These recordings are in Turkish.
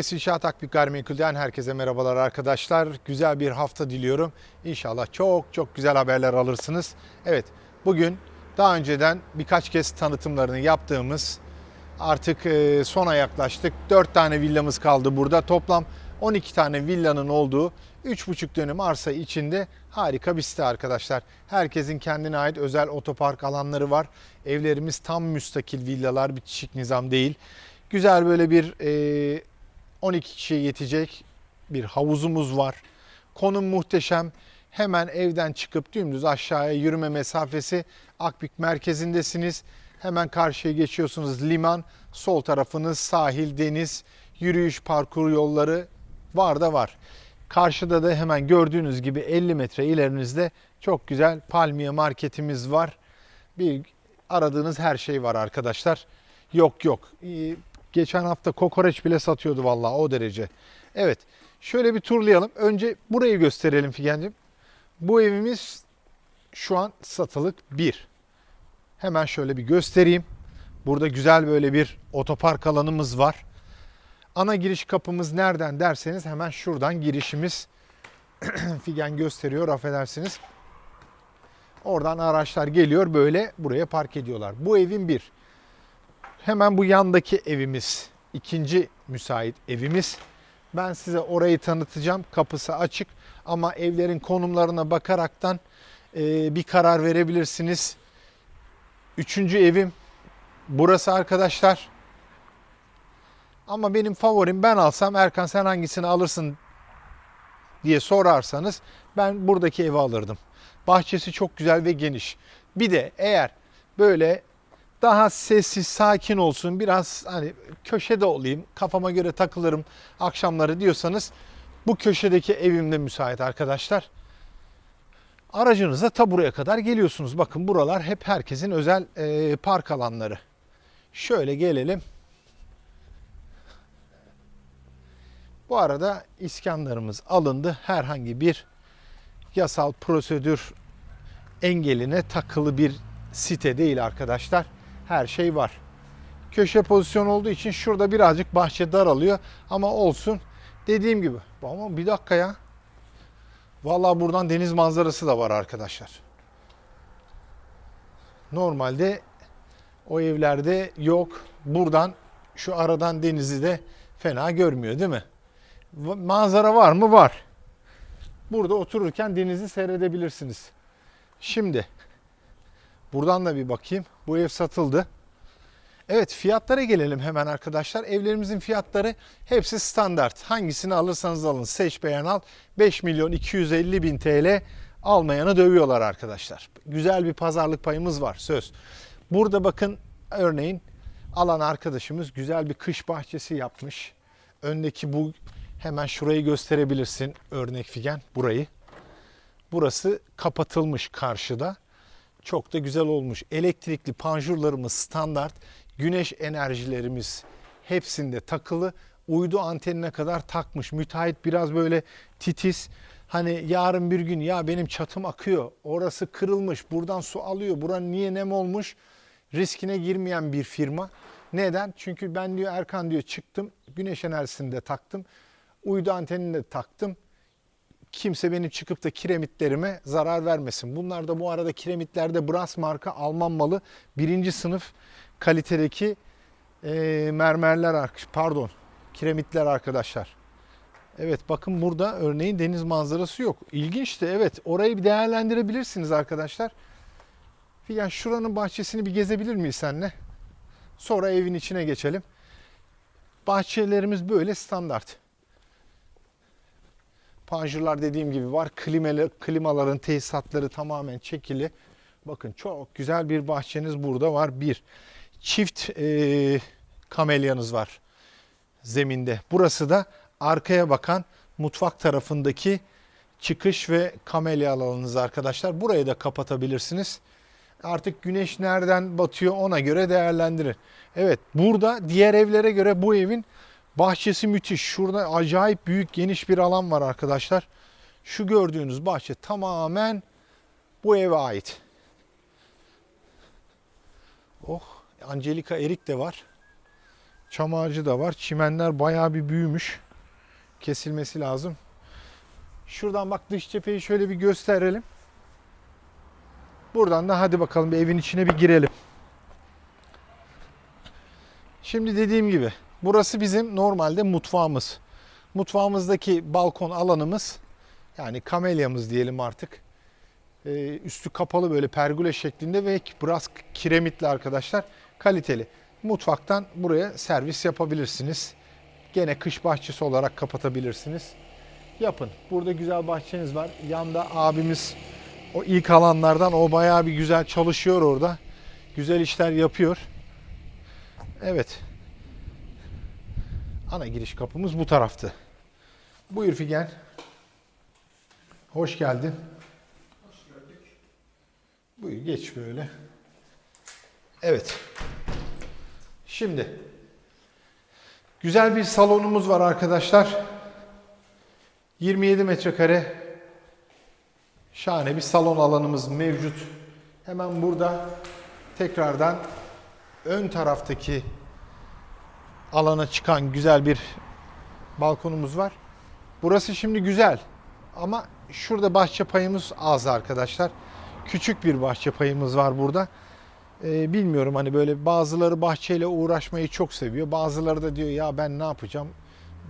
OS İnşaat Akbük Gayrimenkul'den herkese merhabalar arkadaşlar. Güzel bir hafta diliyorum. İnşallah çok çok güzel haberler alırsınız. Evet bugün daha önceden birkaç kez tanıtımlarını yaptığımız artık e, sona yaklaştık. 4 tane villamız kaldı burada. Toplam 12 tane villanın olduğu 3,5 dönüm arsa içinde harika bir site arkadaşlar. Herkesin kendine ait özel otopark alanları var. Evlerimiz tam müstakil villalar, bitişik nizam değil. Güzel böyle bir e, 12 kişiye yetecek bir havuzumuz var. Konum muhteşem. Hemen evden çıkıp dümdüz aşağıya yürüme mesafesi Akbük merkezindesiniz. Hemen karşıya geçiyorsunuz liman, sol tarafınız sahil, deniz, yürüyüş parkur yolları var da var. Karşıda da hemen gördüğünüz gibi 50 metre ilerinizde çok güzel palmiye marketimiz var. Bir aradığınız her şey var arkadaşlar. Yok yok. Geçen hafta kokoreç bile satıyordu vallahi o derece. Evet. Şöyle bir turlayalım. Önce burayı gösterelim Figen'cim. Bu evimiz şu an satılık bir. Hemen şöyle bir göstereyim. Burada güzel böyle bir otopark alanımız var. Ana giriş kapımız nereden derseniz hemen şuradan girişimiz Figen gösteriyor affedersiniz. Oradan araçlar geliyor böyle buraya park ediyorlar. Bu evin bir. Hemen bu yandaki evimiz ikinci müsait evimiz. Ben size orayı tanıtacağım. Kapısı açık ama evlerin konumlarına bakaraktan e, bir karar verebilirsiniz. Üçüncü evim burası arkadaşlar. Ama benim favorim ben alsam Erkan sen hangisini alırsın diye sorarsanız ben buradaki evi alırdım. Bahçesi çok güzel ve geniş. Bir de eğer böyle daha sessiz, sakin olsun, biraz hani köşede olayım, kafama göre takılırım akşamları diyorsanız bu köşedeki evimde müsait arkadaşlar. Aracınızla ta buraya kadar geliyorsunuz. Bakın buralar hep herkesin özel e, park alanları. Şöyle gelelim. Bu arada iskanlarımız alındı. Herhangi bir yasal prosedür engeline takılı bir site değil arkadaşlar. Her şey var. Köşe pozisyon olduğu için şurada birazcık bahçe daralıyor ama olsun. Dediğim gibi. Ama bir dakika ya. Vallahi buradan deniz manzarası da var arkadaşlar. Normalde o evlerde yok. Buradan şu aradan denizi de fena görmüyor değil mi? Manzara var mı? Var. Burada otururken denizi seyredebilirsiniz. Şimdi buradan da bir bakayım. Bu ev satıldı. Evet fiyatlara gelelim hemen arkadaşlar. Evlerimizin fiyatları hepsi standart. Hangisini alırsanız alın. Seç beğen al. 5 milyon 250 bin TL almayanı dövüyorlar arkadaşlar. Güzel bir pazarlık payımız var söz. Burada bakın örneğin alan arkadaşımız güzel bir kış bahçesi yapmış. Öndeki bu hemen şurayı gösterebilirsin örnek figen burayı. Burası kapatılmış karşıda. Çok da güzel olmuş. Elektrikli panjurlarımız standart. Güneş enerjilerimiz hepsinde takılı. Uydu antenine kadar takmış. Müteahhit biraz böyle titiz. Hani yarın bir gün ya benim çatım akıyor. Orası kırılmış. Buradan su alıyor. Buranın niye nem olmuş? Riskine girmeyen bir firma. Neden? Çünkü ben diyor Erkan diyor çıktım. Güneş enerjisini de taktım. Uydu antenini de taktım kimse benim çıkıp da kiremitlerime zarar vermesin. Bunlar da bu arada kiremitlerde Brass marka Alman malı birinci sınıf kalitedeki e, mermerler pardon kiremitler arkadaşlar. Evet bakın burada örneğin deniz manzarası yok. İlginçti evet orayı bir değerlendirebilirsiniz arkadaşlar. Figen şuranın bahçesini bir gezebilir miyiz senle? Sonra evin içine geçelim. Bahçelerimiz böyle standart. Panjurlar dediğim gibi var. Klimalı, klimaların tesisatları tamamen çekili. Bakın çok güzel bir bahçeniz burada var. Bir çift e, kamelyanız var zeminde. Burası da arkaya bakan mutfak tarafındaki çıkış ve kamelya alanınız arkadaşlar. Burayı da kapatabilirsiniz. Artık güneş nereden batıyor ona göre değerlendirin. Evet burada diğer evlere göre bu evin Bahçesi müthiş. Şurada acayip büyük geniş bir alan var arkadaşlar. Şu gördüğünüz bahçe tamamen bu eve ait. Oh, Angelika erik de var. Çam ağacı da var. Çimenler bayağı bir büyümüş. Kesilmesi lazım. Şuradan bak dış cepheyi şöyle bir gösterelim. Buradan da hadi bakalım bir evin içine bir girelim. Şimdi dediğim gibi burası bizim normalde mutfağımız. Mutfağımızdaki balkon alanımız yani kamelyamız diyelim artık. Ee, üstü kapalı böyle pergole şeklinde ve biraz kiremitli arkadaşlar. Kaliteli. Mutfaktan buraya servis yapabilirsiniz. Gene kış bahçesi olarak kapatabilirsiniz. Yapın. Burada güzel bahçeniz var. Yanda abimiz o ilk alanlardan o bayağı bir güzel çalışıyor orada. Güzel işler yapıyor. Evet. Ana giriş kapımız bu taraftı. Buyur Figen. Hoş geldin. Buyur geç böyle. Evet. Şimdi güzel bir salonumuz var arkadaşlar. 27 metrekare şahane bir salon alanımız mevcut. Hemen burada tekrardan ön taraftaki alana çıkan güzel bir balkonumuz var. Burası şimdi güzel ama şurada bahçe payımız az arkadaşlar. Küçük bir bahçe payımız var burada. Ee, bilmiyorum hani böyle bazıları bahçeyle uğraşmayı çok seviyor. Bazıları da diyor ya ben ne yapacağım?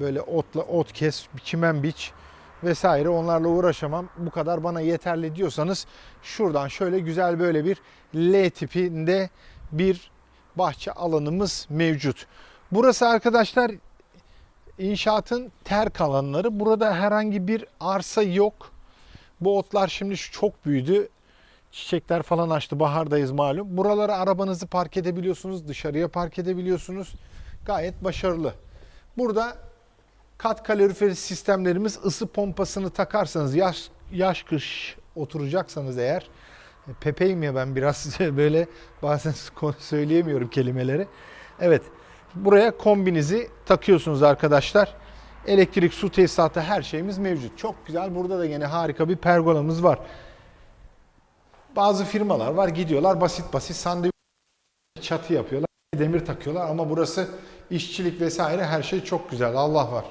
Böyle otla ot kes, çimen biç vesaire onlarla uğraşamam. Bu kadar bana yeterli diyorsanız şuradan şöyle güzel böyle bir L tipinde bir bahçe alanımız mevcut. Burası arkadaşlar inşaatın terk alanları. Burada herhangi bir arsa yok. Bu otlar şimdi çok büyüdü. Çiçekler falan açtı. Bahardayız malum. Buralara arabanızı park edebiliyorsunuz. Dışarıya park edebiliyorsunuz. Gayet başarılı. Burada kat kaloriferi sistemlerimiz ısı pompasını takarsanız yaş, yaş kış oturacaksanız eğer e, Pepeyim ya ben biraz böyle bazen söyleyemiyorum kelimeleri. Evet buraya kombinizi takıyorsunuz arkadaşlar. Elektrik, su tesisatı her şeyimiz mevcut. Çok güzel. Burada da yine harika bir pergolamız var. Bazı firmalar var gidiyorlar basit basit sandviç çatı yapıyorlar. Demir takıyorlar ama burası işçilik vesaire her şey çok güzel. Allah var.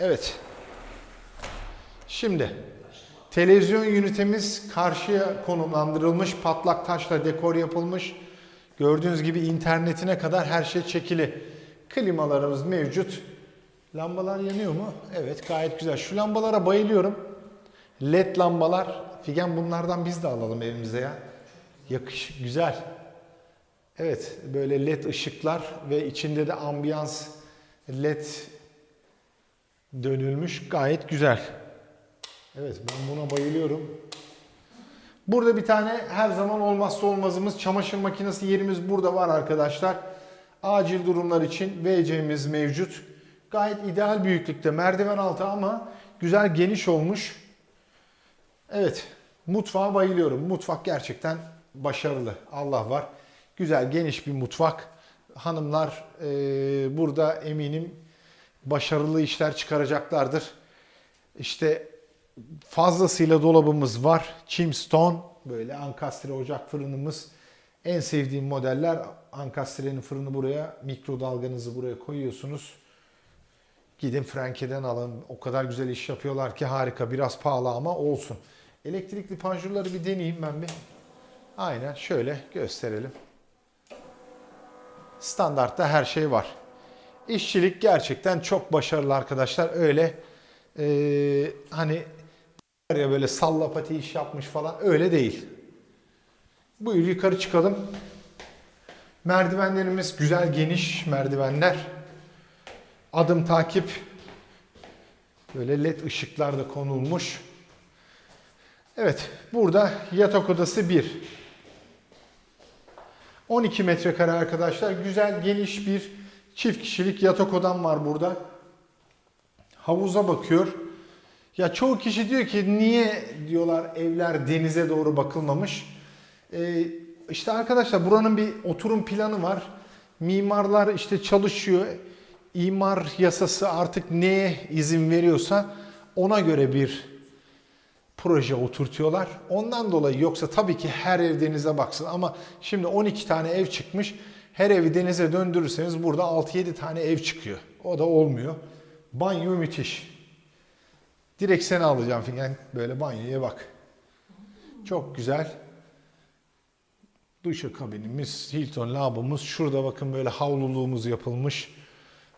Evet. Şimdi televizyon ünitemiz karşıya konumlandırılmış. Patlak taşla dekor yapılmış. Gördüğünüz gibi internetine kadar her şey çekili. Klimalarımız mevcut. Lambalar yanıyor mu? Evet gayet güzel. Şu lambalara bayılıyorum. LED lambalar. Figen bunlardan biz de alalım evimize ya. Yakış güzel. Evet böyle led ışıklar ve içinde de ambiyans led dönülmüş gayet güzel. Evet ben buna bayılıyorum. Burada bir tane her zaman olmazsa olmazımız çamaşır makinesi yerimiz burada var arkadaşlar. Acil durumlar için WC'miz mevcut. Gayet ideal büyüklükte merdiven altı ama güzel geniş olmuş. Evet mutfağa bayılıyorum. Mutfak gerçekten başarılı. Allah var. Güzel geniş bir mutfak. Hanımlar e, burada eminim başarılı işler çıkaracaklardır. İşte fazlasıyla dolabımız var. Chimstone böyle ankastre ocak fırınımız. En sevdiğim modeller ankastrenin fırını buraya, mikrodalganızı buraya koyuyorsunuz. Gidin Franke'den alın. O kadar güzel iş yapıyorlar ki harika. Biraz pahalı ama olsun. Elektrikli panjurları bir deneyeyim ben bir. Aynen şöyle gösterelim. Standartta her şey var. İşçilik gerçekten çok başarılı arkadaşlar. Öyle e, hani ya böyle sallapati iş yapmış falan öyle değil. Buyur yukarı çıkalım. Merdivenlerimiz güzel geniş merdivenler. Adım takip böyle led ışıklar da konulmuş. Evet burada yatak odası 1. 12 metrekare arkadaşlar. Güzel geniş bir çift kişilik yatak odam var burada. Havuza bakıyor. Ya çoğu kişi diyor ki niye diyorlar evler denize doğru bakılmamış. Ee, işte arkadaşlar buranın bir oturum planı var. Mimarlar işte çalışıyor. İmar yasası artık neye izin veriyorsa ona göre bir proje oturtuyorlar. Ondan dolayı yoksa tabii ki her ev denize baksın ama şimdi 12 tane ev çıkmış. her evi denize döndürürseniz burada 6-7 tane ev çıkıyor. O da olmuyor. Banyo müthiş. Direkt seni alacağım Figen. Böyle banyoya bak. Çok güzel. Duş kabinimiz, Hilton lavabomuz. Şurada bakın böyle havluluğumuz yapılmış.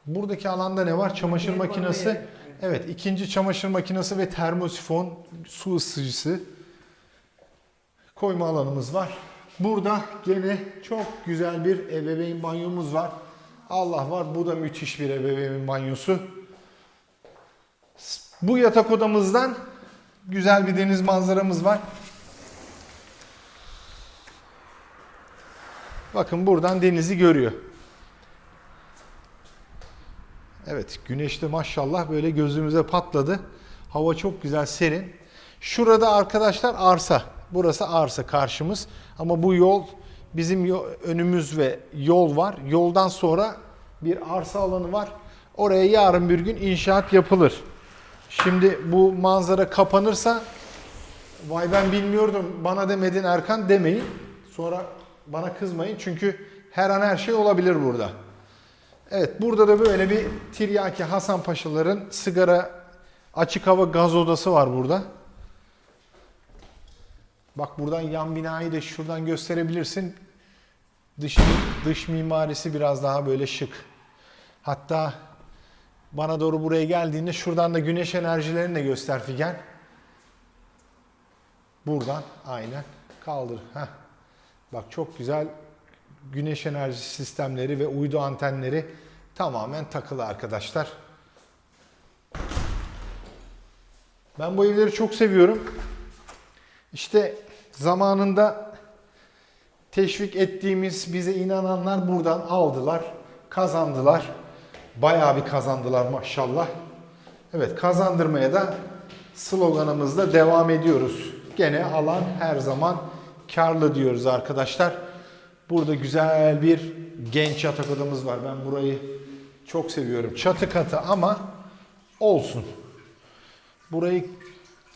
Buradaki alanda ne var? Çamaşır makinesi. Evet, ikinci çamaşır makinesi ve termosifon su ısıtıcısı koyma alanımız var. Burada gene çok güzel bir ebeveyn banyomuz var. Allah var, bu da müthiş bir ebeveyn banyosu. Bu yatak odamızdan güzel bir deniz manzaramız var. Bakın buradan denizi görüyor. Evet güneş maşallah böyle gözümüze patladı. Hava çok güzel serin. Şurada arkadaşlar arsa. Burası arsa karşımız. Ama bu yol bizim önümüz ve yol var. Yoldan sonra bir arsa alanı var. Oraya yarın bir gün inşaat yapılır. Şimdi bu manzara kapanırsa vay ben bilmiyordum bana demedin Erkan demeyin. Sonra bana kızmayın çünkü her an her şey olabilir burada. Evet burada da böyle bir Tiryaki Hasan Paşaların sigara açık hava gaz odası var burada. Bak buradan yan binayı da şuradan gösterebilirsin. Dış, dış mimarisi biraz daha böyle şık. Hatta bana doğru buraya geldiğinde şuradan da güneş enerjilerini de göster Figen. Buradan aynen kaldır. Heh. Bak çok güzel güneş enerji sistemleri ve uydu antenleri tamamen takılı arkadaşlar. Ben bu evleri çok seviyorum. İşte zamanında teşvik ettiğimiz, bize inananlar buradan aldılar, kazandılar. Bayağı bir kazandılar maşallah. Evet kazandırmaya da sloganımızla devam ediyoruz. Gene alan her zaman karlı diyoruz arkadaşlar. Burada güzel bir genç yatak odamız var. Ben burayı çok seviyorum. Çatı katı ama olsun. Burayı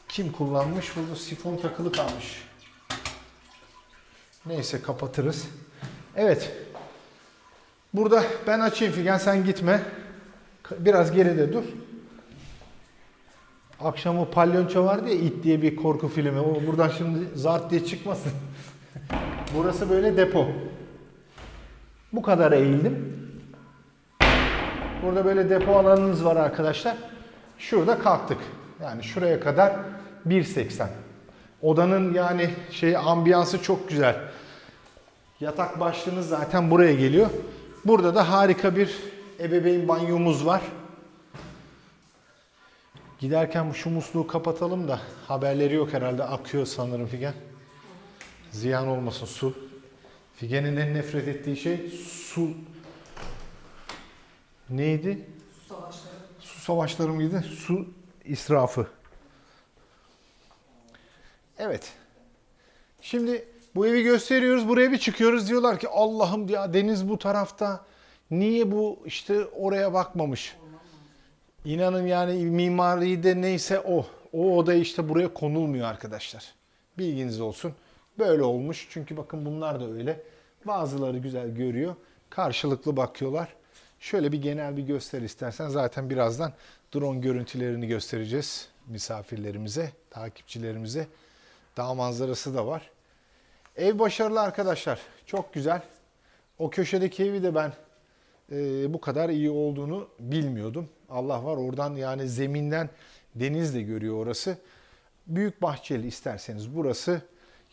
kim kullanmış? Burada sifon takılı kalmış. Neyse kapatırız. Evet. Burada ben açayım Figen sen gitme. Biraz geride dur. Akşam o palyonço vardı ya it diye bir korku filmi. O buradan şimdi zart diye çıkmasın. Burası böyle depo. Bu kadar eğildim. Burada böyle depo alanınız var arkadaşlar. Şurada kalktık. Yani şuraya kadar 1.80. Odanın yani şey ambiyansı çok güzel. Yatak başlığınız zaten buraya geliyor. Burada da harika bir ebeveyn banyomuz var. Giderken şu musluğu kapatalım da haberleri yok herhalde akıyor sanırım Figen. Ziyan olmasın su. Figen'in en nefret ettiği şey su. Neydi? Su savaşları. Su savaşları mıydı? Su israfı. Evet. Şimdi bu evi gösteriyoruz. Buraya bir çıkıyoruz. Diyorlar ki Allah'ım ya deniz bu tarafta. Niye bu işte oraya bakmamış? İnanın yani mimari de neyse o. O oda işte buraya konulmuyor arkadaşlar. Bilginiz olsun. Böyle olmuş. Çünkü bakın bunlar da öyle. Bazıları güzel görüyor. Karşılıklı bakıyorlar. Şöyle bir genel bir göster istersen. Zaten birazdan drone görüntülerini göstereceğiz misafirlerimize, takipçilerimize. Dağ manzarası da var. Ev başarılı arkadaşlar. Çok güzel. O köşedeki evi de ben e, bu kadar iyi olduğunu bilmiyordum. Allah var oradan yani zeminden deniz de görüyor orası. Büyük bahçeli isterseniz burası.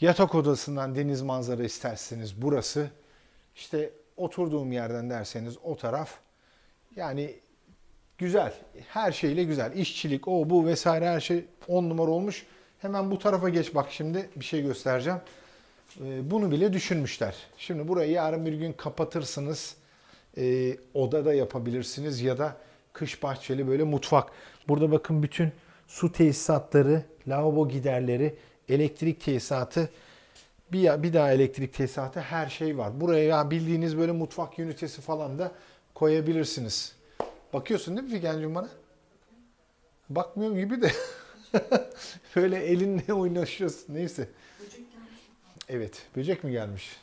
Yatak odasından deniz manzara isterseniz burası. İşte oturduğum yerden derseniz o taraf. Yani güzel. Her şeyle güzel. İşçilik, o bu vesaire her şey on numara olmuş. Hemen bu tarafa geç bak şimdi bir şey göstereceğim. Ee, Bunu bile düşünmüşler. Şimdi burayı yarın bir gün kapatırsınız. Ee, oda da yapabilirsiniz ya da kış bahçeli böyle mutfak. Burada bakın bütün su tesisatları, lavabo giderleri, elektrik tesisatı, bir, bir daha elektrik tesisatı her şey var. Buraya ya bildiğiniz böyle mutfak ünitesi falan da koyabilirsiniz. Bakıyorsun değil mi Figen'cim bana? Bakmıyorum gibi de. böyle elinle oynaşıyorsun. Neyse. Evet. Böcek mi gelmiş?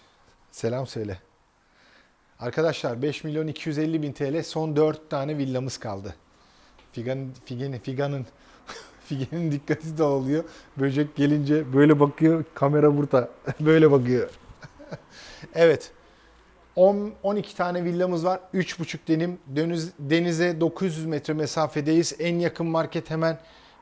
Selam söyle. Arkadaşlar 5 milyon 250 bin TL son 4 tane villamız kaldı. Figan'ın Figen'in Figan'ın Figen'in dikkati dağılıyor. Böcek gelince böyle bakıyor. Kamera burada. böyle bakıyor. evet. 10 12 tane villamız var. 3,5 denim. Deniz, denize 900 metre mesafedeyiz. En yakın market hemen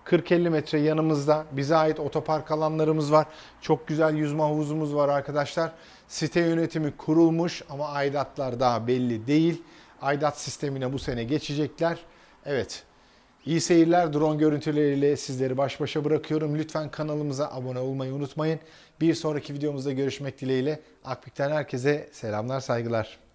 40-50 metre yanımızda. Bize ait otopark alanlarımız var. Çok güzel yüzme havuzumuz var arkadaşlar. Site yönetimi kurulmuş ama aidatlar daha belli değil. Aidat sistemine bu sene geçecekler. Evet. İyi seyirler. Drone görüntüleriyle sizleri baş başa bırakıyorum. Lütfen kanalımıza abone olmayı unutmayın. Bir sonraki videomuzda görüşmek dileğiyle. Akbik'ten herkese selamlar, saygılar.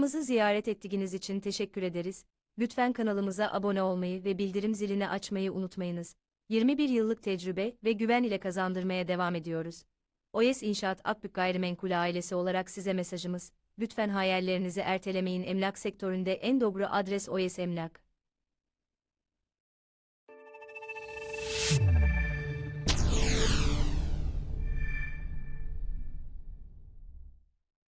Kanalımızı ziyaret ettiğiniz için teşekkür ederiz. Lütfen kanalımıza abone olmayı ve bildirim zilini açmayı unutmayınız. 21 yıllık tecrübe ve güven ile kazandırmaya devam ediyoruz. OES İnşaat Akbük Gayrimenkul ailesi olarak size mesajımız. Lütfen hayallerinizi ertelemeyin emlak sektöründe en doğru adres OES Emlak.